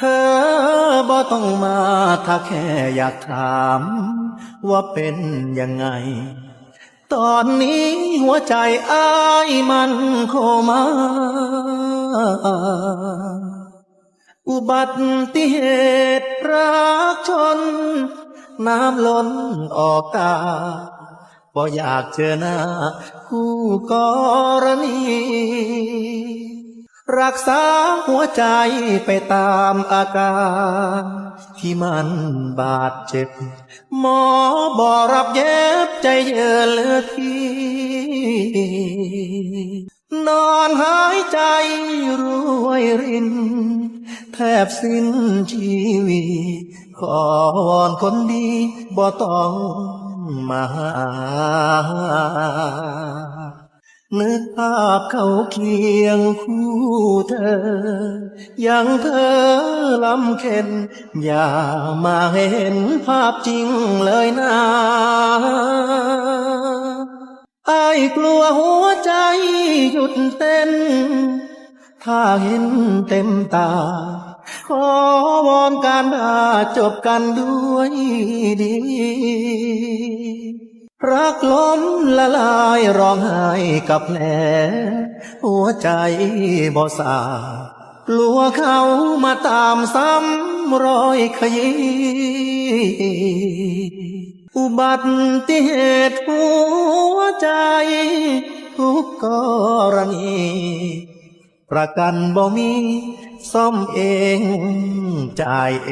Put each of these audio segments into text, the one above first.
เธอบ่ต้องมาถ้าแค่อยากถาม ว่าเป็นยังไง ตอนนี้หัวใจอ้ายมันโคมาอุบัติเหตุรักชน น้ำล้นออกตาบ่อยากเจอหน้าคู่กรณี รักษาหัวใจไปตามอาการ ที่มันบาดเจ็บ หมอบอกรับเย็บใจเยือเหลือทีนอนหายใจรวยริน แทบสิ้นชีวิขอวอนคนดีบ่ต้องมา นึกภาพเขาเคียงคู่เธอ ยังเธอลำเค็น อย่ามาเห็นภาพจริงเลยนะไอ้กลัวหัวใจหยุดเต้น ถ้าเห็นเต็มตา ขอวอนการดาจบกันด้วยดี รักล้มละลายร้องไห้กับแผลหัวใจบ่สากลัวเขามาตามซ้ำรอยขยี้อุบัติเหตุหัวใจทุกกรณีประกันบ่มีซ่อมเอง จ่ายเอ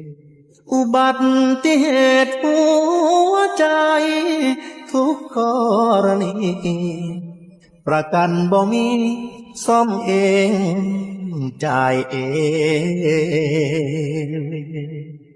ง อุบัติเหตุหัวใจ ทุกกรณี ประกันบ่มีซ่อมเอง จ่ายเอง